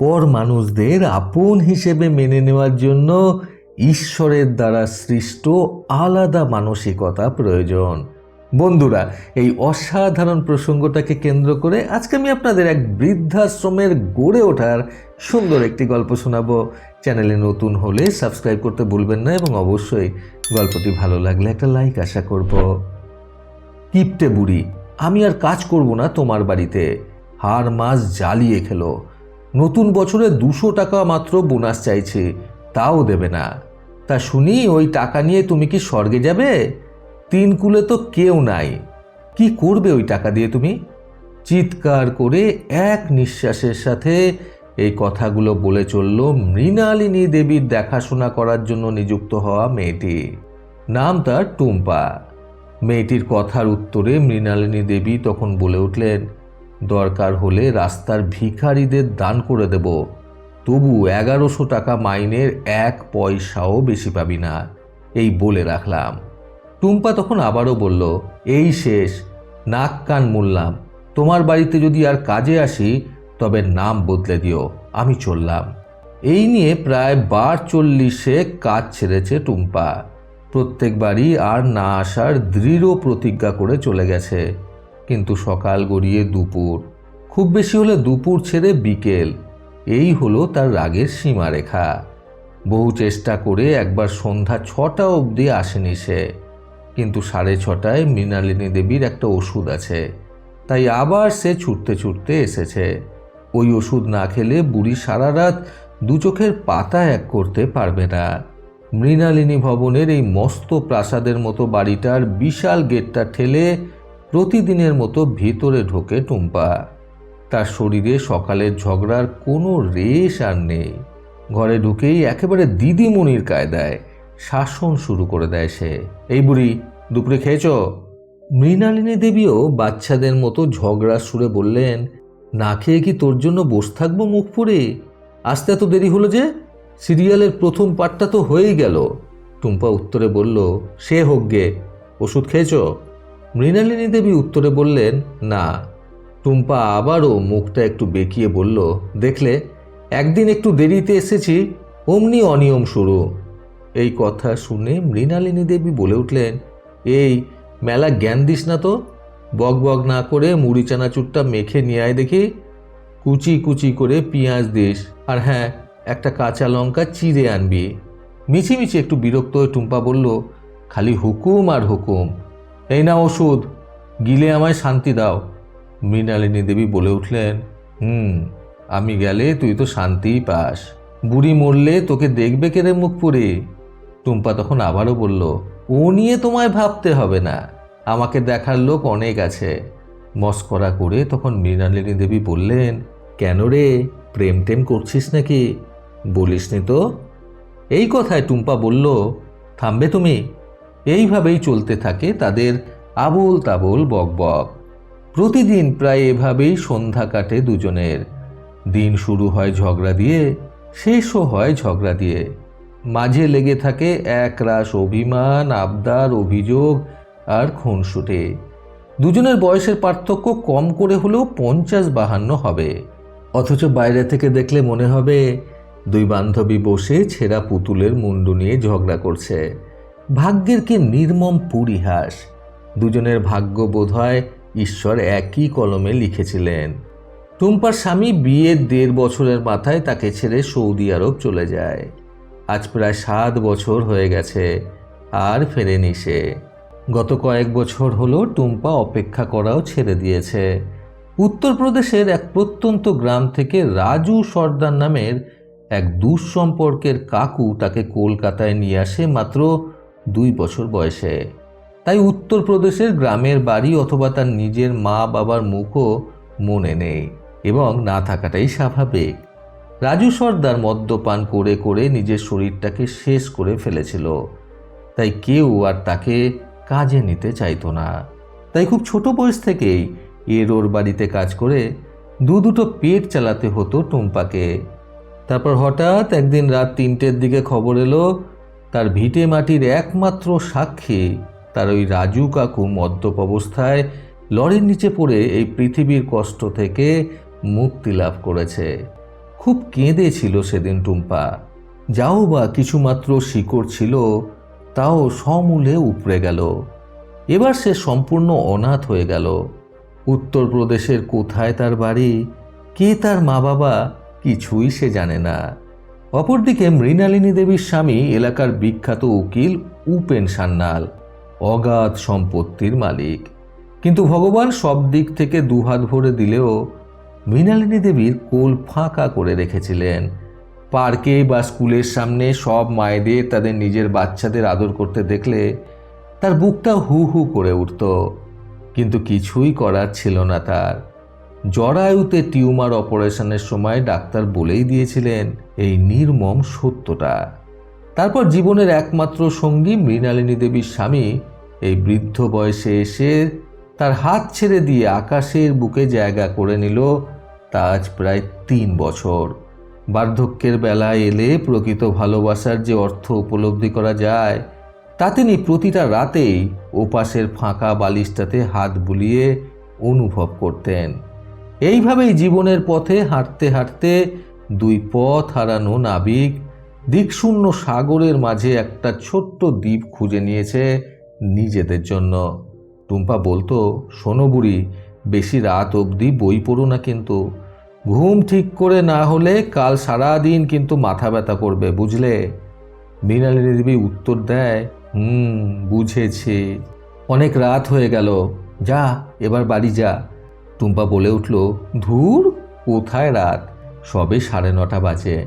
পর মানুষদের আপন হিসেবে মেনে নেওয়ার জন্য ঈশ্বরের দ্বারা সৃষ্ট আলাদা মানসিকতা প্রয়োজন। বন্ধুরা, এই অসাধারণ প্রসঙ্গটাকে কেন্দ্র করে আজকে আমি আপনাদের এক বৃদ্ধাশ্রমের গড়ে ওঠার সুন্দর একটি গল্প শোনাবো। চ্যানেলে নতুন হলে সাবস্ক্রাইব করতে ভুলবেন না এবং অবশ্যই গল্পটি ভালো লাগলে একটা লাইক আশা করব। কিপটে বুড়ি, আমি আর কাজ করব না তোমার বাড়িতে। হার মাস জ্বালিয়ে খেলো। নতুন বছরে দুশো টাকা মাত্র বোনাস চাইছে, তাও দেবে না। তা শুনি, ওই টাকা নিয়ে তুমি কি স্বর্গে যাবে? তিন কুলে তো কেউ নাই। কি করবে ওই টাকা দিয়ে তুমি? চিৎকার করে এক নিঃশ্বাসের সাথে এই কথাগুলো বলে চলল মৃণালিনী দেবীর দেখাশোনা করার জন্য নিযুক্ত হওয়া মেয়েটি। নাম তার টুম্পা। মেয়েটির কথার উত্তরে মৃণালিনী দেবী তখন বলে উঠলেন দরকার হলে রাস্তার ভিখারিদের দান করে দেব। তবু এগারোশো টাকা মাইনের এক পয়সাও বেশি পাবি না, এই বলে রাখলাম। টুম্পা তখন আবারও বলল, এই শেষ, নাক কান মুললাম। তোমার বাড়িতে যদি আর কাজে আসি, তবে নাম বদলে দিও, আমি চললাম। এই নিয়ে প্রায় বার চল্লিশে কাজ ছেড়েছে টুম্পা। প্রত্যেকবারই আর না আসার দৃঢ় প্রতিজ্ঞা করে চলে গেছে। কিন্তু সকাল গড়িয়ে দুপুর। খুব বেশি হলে দুপুর ছেড়ে বিকেল। এই হলো তার রাগের সীমারেখা। বহু চেষ্টা করে একবার সন্ধ্যা ছটা অবধি আসেনি সে। কিন্তু সাড়ে ছটায় মৃণালিনী দেবীর একটা ওষুধ আছে। তাই আবার সে ছুটতে ছুটতে এসেছে। ওই ওষুধ না খেলে বুড়ি সারা রাত দু চোখের পাতা এক করতে পারবে না। মৃণালিনী ভবনের এই মস্ত প্রাসাদের মতো বাড়িটার বিশাল গেটটা ঠেলে প্রতিদিনের মতো ভিতরে ঢোকে টুম্পা। তার শরীরে সকালের ঝগড়ার কোনো রেশ আর নেই। ঘরে ঢুকেই একেবারে দিদিমণির কায়দায় শাসন শুরু করে দেয় সে। এই বুড়ি, দুপুরে খেয়েছ? মৃণালিনী দেবীও বাচ্চাদের মতো ঝগড়া সুরে বললেন, না খেয়ে কি তোর জন্য বসে থাকব মুখ পুড়ে? আসতে এত দেরি হলো যে? সিরিয়ালের প্রথম পার্টটা তো হয়েই গেল। টুম্পা উত্তরে বলল, সে হোক গে, ওষুধ খেয়েছ? মৃণালিনী দেবী উত্তরে বললেন, না। টুম্পা আবারও মুখটা একটু বেঁকিয়ে বলল, দেখলে, একদিন একটু দেরিতে এসেছি, অমনি অনিয়ম শুরু। এই কথা শুনে মৃণালিনী দেবী বলে উঠলেন, এই, মেলা জ্ঞান দিস না তো? বক বক না করে মুড়ি চানাচুরটা মেখে নিয়ে আয় দেখি। কুচি কুচি করে পেঁয়াজ দিস, আর হ্যাঁ একটা কাঁচা লঙ্কা চিড়ে আনবি। মিছিমিছি একটু বিরক্ত হয়ে টুম্পা বলল, খালি হুকুম আর হুকুম। এই না ওষুধ, গিলে আমায় শান্তি দাও। মৃণালিনী দেবী বলে উঠলেন, হুম, আমি গেলে তুই তো শান্তিই পাস। বুড়ি মরলে তোকে দেখবে কেড়ে মুখ পুরে টুম্পা তখন আবারও বলল, ও নিয়ে তোমায় ভাবতে হবে না, আমাকে দেখার লোক অনেক আছে। মস্করা করে তখন মৃণালিনী দেবী বললেন, কেন রে, প্রেম টেম করছিস নাকি? বলিসনি তো? এই কথায় টুম্পা বলল, থামবে তুমি এইভাবেই চলতে থাকে তাদের আবোল তাবোল বক বক। প্রতিদিন প্রায় এভাবেই সন্ধ্যা কাটে দুজনের। দিন শুরু হয় ঝগড়া দিয়ে, শেষও হয় ঝগড়া দিয়ে। মাঝে লেগে থাকে এক রাস অভিমান, আবদার, অভিযোগ আর খুনসুটে। দুজনের বয়সের পার্থক্য কম করে হলেও পঞ্চাশ বাহান্ন হবে। অথচ বাইরে থেকে দেখলে মনে হবে, দুই বান্ধবী বসে ছেঁড়া পুতুলের মুন্ডু নিয়ে ঝগড়া করছে। ভাগ্যের কি নির্মম পরিহাস? দুজনের ভাগ্য বোধ হয় ঈশ্বর একই কলমে লিখেছিলেন। টুম্পার স্বামী বিয়ের দেড় বছরের মাথায় তাকে ছেড়ে সৌদি আরব চলে যায়। আজ প্রায় সাত বছর হয়ে গেছে, আর ফেরেনি সে। গত কয়েক বছর হলো টুম্পা অপেক্ষা করাও ছেড়ে দিয়েছে। উত্তরপ্রদেশের এক প্রত্যন্ত গ্রাম থেকে রাজু সর্দার নামের এক দুঃসম্পর্কের কাকু তাকে কলকাতায় নিয়ে আসে মাত্র দুই বছর বয়সে। তাই উত্তরপ্রদেশের গ্রামের বাড়ি অথবা তার নিজের মা বাবার মুখও মনে নেই এবং না থাকাটাই স্বাভাবিক। রাজু সর্দার মদ্যপান করে করে নিজের শরীরটাকে শেষ করে ফেলেছিল। তাই কেউ আর তাকে কাজে নিতে চাইতো না। তাই খুব ছোট বয়স থেকেই এর ওর বাড়িতে কাজ করে দু দুটো পেট চালাতে হতো টুম্পাকে। তারপর হঠাৎ একদিন রাত তিনটের দিকে খবর এলো তার ভিটে মাটির একমাত্র সাক্ষী, তার ওই রাজু কাকু মদ্যপ অবস্থায় লরির নিচে পড়ে এই পৃথিবীর কষ্ট থেকে মুক্তি লাভ করেছে। খুব কেঁদেছিল সেদিন টুম্পা। যাও বা কিছুমাত্র শিকড় ছিল, তাও সমূলে উপড়ে গেল। এবার সে সম্পূর্ণ অনাথ হয়ে গেল। উত্তরপ্রদেশের কোথায় তার বাড়ি, কে তার মা বাবা কিছুই সে জানে না। অপরদিকে মৃণালিনী দেবীর স্বামী এলাকার বিখ্যাত উকিল উপেন সান্যাল, অগাধ সম্পত্তির মালিক। কিন্তু ভগবান সব দিক থেকে দুহাত ভরে দিলেও মৃণালিনী দেবীর কোল ফাঁকা করে রেখেছিলেন। পার্কে বা স্কুলের সামনে সব মায়েদের, তাদের নিজের বাচ্চাদের আদর করতে দেখলে তার বুকটা হু হু করে উঠত। কিন্তু কিছুই করার ছিল না তার। জরায়ুতে টিউমার অপারেশনের সময় ডাক্তার বলেই দিয়েছিলেন এই নির্মম সত্যটা। তারপর জীবনের একমাত্র সঙ্গী মৃণালিনী দেবীর স্বামী এই বৃদ্ধ বয়সে এসে তার হাত ছেড়ে দিয়ে আকাশের বুকে জায়গা করে নিল, তা আজ প্রায় তিন বছর। বার্ধক্যের বেলায় এলে প্রকৃত ভালোবাসার যে অর্থ উপলব্ধি করা যায়, তা তিনি প্রতিটা রাতেই ওপাশের ফাঁকা বালিশটাতে হাত বুলিয়ে অনুভব করতেন। এইভাবেই জীবনের পথে হাঁটতে হাঁটতে দুই পথ হারানো নাবিক দিকশূন্য সাগরের মাঝে একটা ছোট্ট দ্বীপ খুঁজে নিয়েছে নিজেদের জন্য। টুম্পা বলতো, শোনো বুড়ি, বেশি রাত অবধি বই পড়ো না কিন্তু। ঘুম ঠিক করে না হলে কাল সারাদিন কিন্তু মাথা ব্যথা করবে, বুঝলে? মৃণালিনী দেবী উত্তর দেয়, হুম, বুঝেছি। অনেক রাত হয়ে গেল। যা, এবার বাড়ি যা। টুম্পা বলে উঠল, ধুর, কোথায় রাত? সবে সাড়ে নটা বাজে।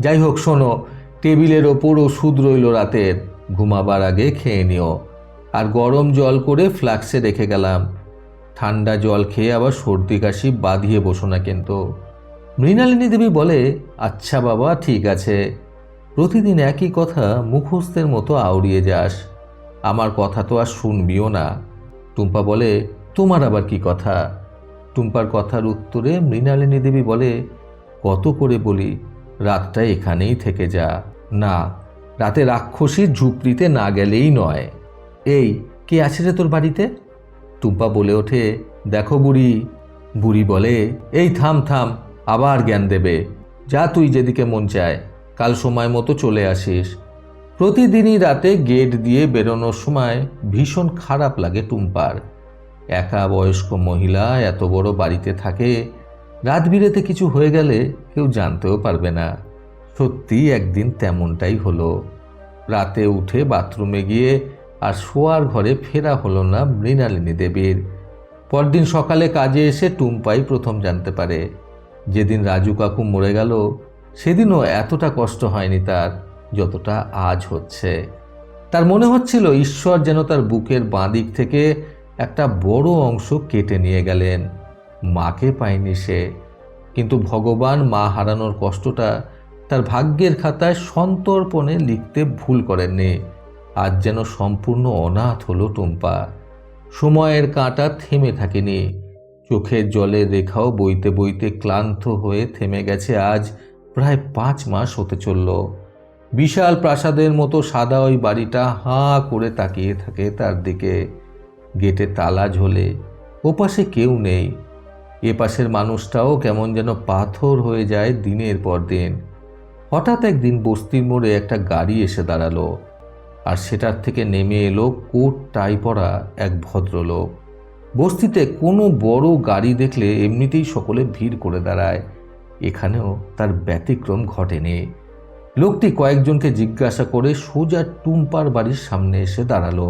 যাই হোক, শোনো, টেবিলের ওপর ওষুধ রইল রাতের। ঘুমাবার আগে খেয়ে নিও। আর গরম জল করে ফ্লাক্সে রেখে গেলাম। ঠান্ডা জল খেয়ে আবার সর্দি কাশি বাঁধিয়ে বসো না কিন্তু। মৃণালিনী দেবী বলে আচ্ছা বাবা, ঠিক আছে। প্রতিদিন একই কথা মুখস্থের মতো আউড়িয়ে যাস। আমার কথা তো আর শুনবিও না। টুম্পা বলে, তোমার আবার কি কথা? টুম্পার কথার উত্তরে মৃণালিনী দেবী বলে, কত করে বলি, রাতটা এখানেই থেকে যা। না, রাতে রাক্ষসীর ঝুপড়িতে না গেলেই নয়। এই, কে আছে রে তোর বাড়িতে? টুম্পা বলে ওঠে, দেখো বুড়ি। বুড়ি বলে, এই থাম থাম, আবার জ্ঞান দেবে। যা তুই যেদিকে মন চায়, কাল সময় মতো চলে আসিস। প্রতিদিনই রাতে গেট দিয়ে বেরোনোর সময় ভীষণ খারাপ লাগে টুম্পার। একা বয়স্ক মহিলা এত বড় বাড়িতে থাকে, রাত বিরেতে কিছু হয়ে গেলে কেউ জানতেও পারবে না। সত্যি একদিন তেমনটাই হলো। রাতে উঠে বাথরুমে গিয়ে আর শোয়ার ঘরে ফেরা হলো না মৃণালিনী দেবীর। পরদিন সকালে কাজে এসে টুম্পাই প্রথম জানতে পারে। যেদিন রাজু কাকু মরে গেল, সেদিনও এতটা কষ্ট হয়নি তার, যতটা আজ হচ্ছে। তার মনে হচ্ছিল ঈশ্বর যেন তার বুকের বাঁ দিক থেকে একটা বড় অংশ কেটে নিয়ে গেলেন। মাকে পায়নি সে। কিন্তু ভগবান মা হারানোর কষ্টটা তার ভাগ্যের খাতায় সন্তর্পণে লিখতে ভুল করেননি। আজ যেন সম্পূর্ণ অনাথ হলো টুম্পা। সময়ের কাঁটা থেমে থাকেনি। চোখের জলের রেখাও বইতে বইতে ক্লান্ত হয়ে থেমে গেছে। আজ প্রায় পাঁচ মাস হতে চলল। বিশাল প্রাসাদের মতো সাদা ওই বাড়িটা হাঁ করে তাকিয়ে থাকে তার দিকে। গেটে তালা ঝোলে, ওপাশে কেউ নেই। এপাশের মানুষটাও কেমন যেন পাথর হয়ে যায় দিনের পর দিন। হঠাৎ একদিন বস্তির মোড়ে একটা গাড়ি এসে দাঁড়াল, আর সেটার থেকে নেমে এলো কোট টাই পরা এক ভদ্রলোক। বস্তিতে কোনো বড় গাড়ি দেখলে এমনিতেই সকলে ভিড় করে দাঁড়ায়। এখানেও তার ব্যতিক্রম ঘটেনি। লোকটি কয়েকজনকে জিজ্ঞাসা করে সোজা টুম্পার বাড়ির সামনে এসে দাঁড়াল।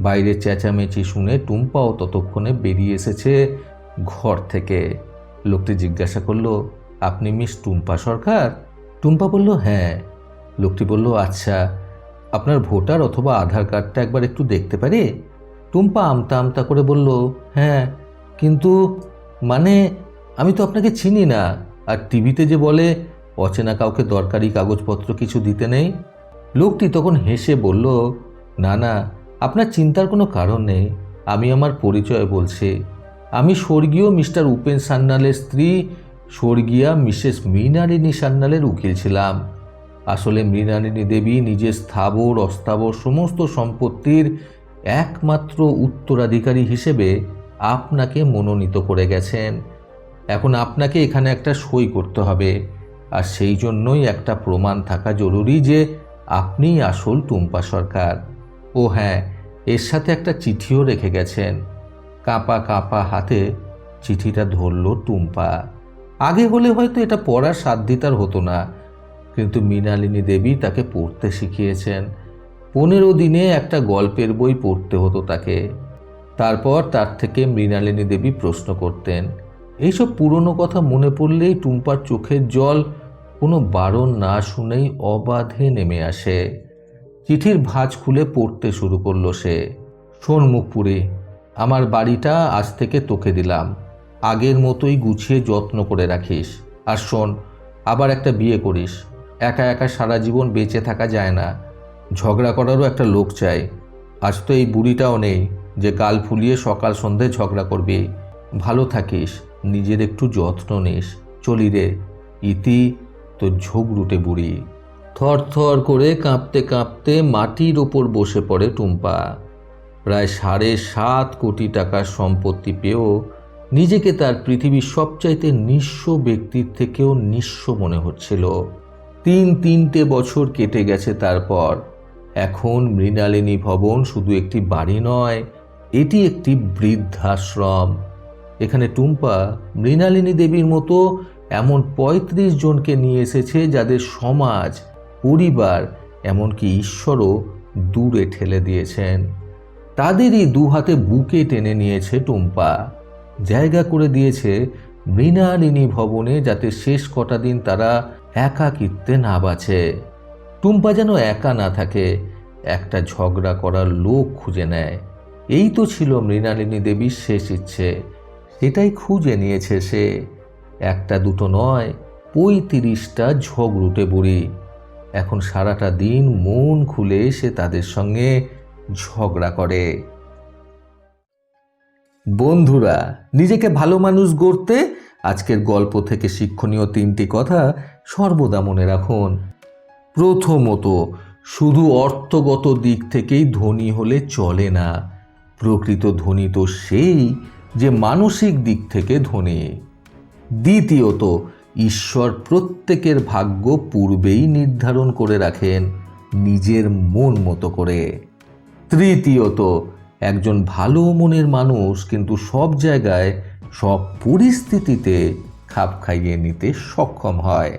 বাইরে চেঁচামেচি শুনে টুম্পাও ততক্ষণে বেরিয়ে এসেছে ঘর থেকে। লোকটি জিজ্ঞাসা করল, আপনি মিস টুম্পা সরকার? টুম্পা বলল হ্যাঁ। লোকটি বলল আচ্ছা আপনার ভোটার অথবা আধার কার্ডটা একবার একটু দেখতে পারি? টুম্পা আমতা আমতা করে বলল হ্যাঁ কিন্তু মানে আমি তো আপনাকে চিনি না, আর টিভিতে যে বলে, অচেনা কাউকে দরকারি কাগজপত্র কিছু দিতে নেই? লোকটি তখন হেসে বলল, না না আপনার চিন্তার কোনো কারণ নেই। আমি আমার পরিচয় বলছি। আমি স্বর্গীয় মিস্টার উপেন সান্যালের স্ত্রী, স্বর্গীয়া মিসেস মৃণালিনী সান্যালের উকিল ছিলাম। আসলে মৃণালিনী দেবী নিজের স্থাবর, অস্থাবর সমস্ত সম্পত্তির একমাত্র উত্তরাধিকারী হিসেবে আপনাকে মনোনীত করে গেছেন। এখন আপনাকে এখানে একটা সই করতে হবে। আর সেই জন্যই একটা প্রমাণ থাকা জরুরি যে আপনিই আসল টুম্পা সরকার। ও হ্যাঁ এর সাথে একটা চিঠিও রেখে গেছেন। কাঁপা কাঁপা হাতে চিঠিটা ধরল টুম্পা। আগে হলে হয়তো এটা পড়ার সাধ্যিতার হতো না, কিন্তু মৃণালিনী দেবী তাকে পড়তে শিখিয়েছেন। পনেরো দিনে একটা গল্পের বই পড়তে হতো তাকে। তারপর তার থেকে মৃণালিনী দেবী প্রশ্ন করতেন, এইসব পুরনো কথা মনে পড়লেই টুম্পার চোখের জল কোনো বারণ না শুনেই অবাধে নেমে আসে। চিঠির ভাঁজ খুলে পড়তে শুরু করল সে। শোন মুখপুরি, আমার বাড়িটা আজ থেকে তোকে দিলাম। আগের মতোই গুছিয়ে যত্ন করে রাখিস। আর শোন, আবার একটা বিয়ে করিস। একা একা সারা জীবন বেঁচে থাকা যায় না। ঝগড়া করারও একটা লোক চাই। আজ তো এই বুড়িটাও নেই যে গাল ফুলিয়ে সকাল সন্ধে ঝগড়া করবি। ভালো থাকিস, নিজের একটু যত্ন নিস। চলি রে, ইতি তো রুটে বুড়ি। থর থর করে কাঁপতে কাঁপতে মাটির ওপর বসে পড়ে টুম্পা। প্রায় সাড়ে সাত কোটি টাকার সম্পত্তি পেয়েও নিজেকে তার পৃথিবীর সবচাইতে নিঃস্ব ব্যক্তির থেকেও নিঃস্ব মনে হচ্ছিল। তিন তিনটে বছর কেটে গেছে তারপর। এখন মৃণালিনী ভবন শুধু একটি বাড়ি নয়, এটি একটি বৃদ্ধাশ্রম। এখানে টুম্পা মৃণালিনী দেবীর মতো এমন পঁয়ত্রিশ জনকে নিয়ে এসেছে যাদের সমাজ পরিবার, এমনকি ঈশ্বরও দূরে ঠেলে দিয়েছেন। তাদেরই দু হাতে বুকে টেনে নিয়েছে টুম্পা। জায়গা করে দিয়েছে মৃণালিনী ভবনে যাতে শেষ কটা দিন তারা একাকিত্বে না বাঁচে। টুম্পা যেন একা না থাকে, একটা ঝগড়া করার লোক খুঁজে নেয়। এই তো ছিল মৃণালিনী দেবীর শেষ ইচ্ছে। সেটাই খুঁজে নিয়েছে সে। একটা দুটো নয়, পঁয়ত্রিশটা ঝগড়ুটে বুড়ি। এখন সারাটা দিন মন খুলে সে তাদের সঙ্গে ঝগড়া করে। বন্ধুরা, নিজেকে ভালো মানুষ গড়তে আজকের গল্প থেকে শিক্ষণীয় তিনটি কথা সর্বদা মনে রাখুন। প্রথমত, শুধু অর্থগত দিক থেকেই ধনী হলে চলে না। প্রকৃত ধনী তো সেই যে মানসিক দিক থেকে ধনী। দ্বিতীয়ত ঈশ্বর প্রত্যেকের ভাগ্য পূর্বেই নির্ধারণ করে রাখেন নিজের মন মতো করে। তৃতীয়ত, একজন ভালো মনের মানুষ কিন্তু সব জায়গায়, সব পরিস্থিতিতে খাপ খাইয়ে নিতে সক্ষম হয়।